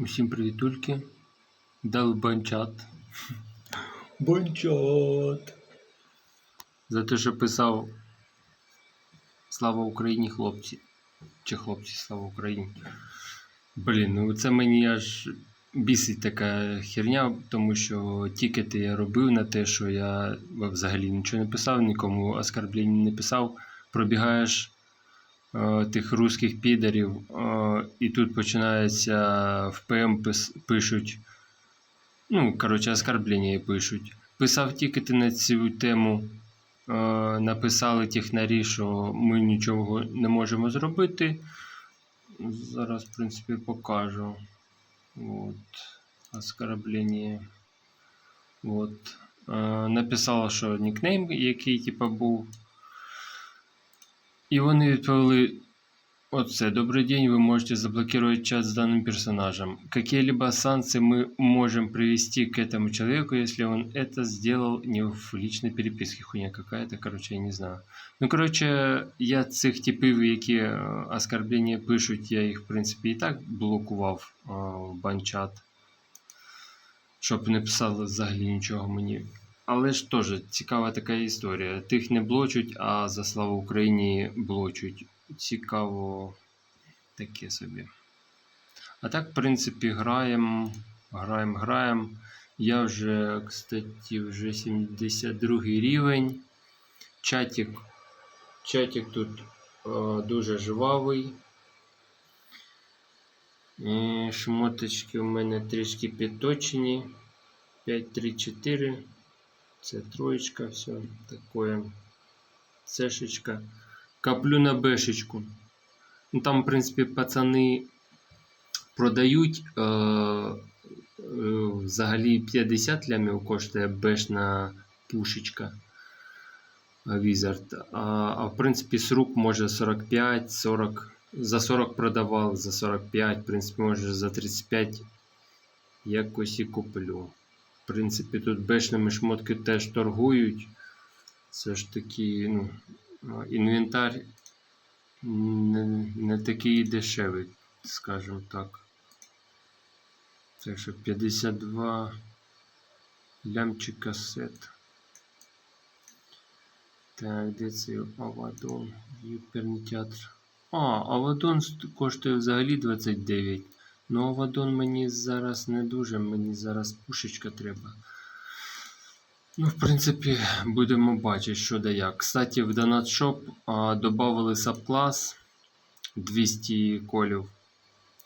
Усім привітульки. Долбанчат. Банчат. За те, що писав Слава Україні, хлопці. Чи хлопці, слава Україні. Блін, ну це мені аж бісить така херня, тому що тікети я робив на те, що я взагалі нічого не писав, нікому оскарблень не писав. Пробігаєш тих русських підарів, е, і тут починається в ПМ пишуть. Ну, коротше, оскарблення пишуть. Писав тікети на цю тему. Е, написали технарі, що ми нічого не можемо зробити. Зараз, в принципі, покажу. От. Оскорблення. От. Е, написала, що нікнейм, який типа був. І вони відповіли. Оце, добрый день, вы можете заблокировать чат с данным персонажем. Какие-либо санкции мы можем привести к этому человеку, если он это сделал не в личной переписке. Хуйня какая-то, короче, я не знаю. Ну, короче, я цих типів, які е, оскорблення пишуть, я їх, в принципі, і так блокував е, в банчат. Щоб не писали взагалі нічого мені. Але ж теж цікава така історія. Тих не блочуть, а за славу Україні блочуть. Цікаво таке собі. А так, в принципі, граємо, граємо, граємо. Я вже, кстати, вже 72 рівень. Чатик, чатик тут е, дуже жвавий. І шмоточки у мене трішки підточені. 5, 3, 4. Це троєчка, все таке. Цешечка. Коплю на бешечку. Ну, там, в принципі, пацани продають. Е, е, взагалі 50 лямів коштує бешна пушечка. Wizard. А, а в принципі, з може 45, 40. За 40 продавав, за 45, в принципі, може за 35 якось і куплю. Принципі, тут бешними шмотки теж торгують. Це ж такі, ну, інвентар не, не такий дешевий, скажімо так. Так що 52 лямчика сет. Так, де це Авадон? Юперний театр. А, Авадон коштує взагалі 29. Ну, Авадон мені зараз не дуже, мені зараз пушечка треба. Ну, в принципі, будемо бачити, що да як. Кстати, в Donut Shop а, додали сабклас 200 колів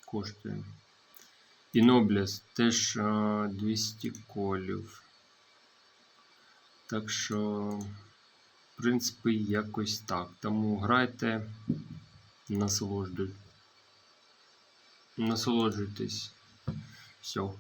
коштує. І Nobles теж а, 200 колів. Так що, в принципі, якось так. Тому грайте, насолоджуйтесь. Насолоджуйтесь. Все.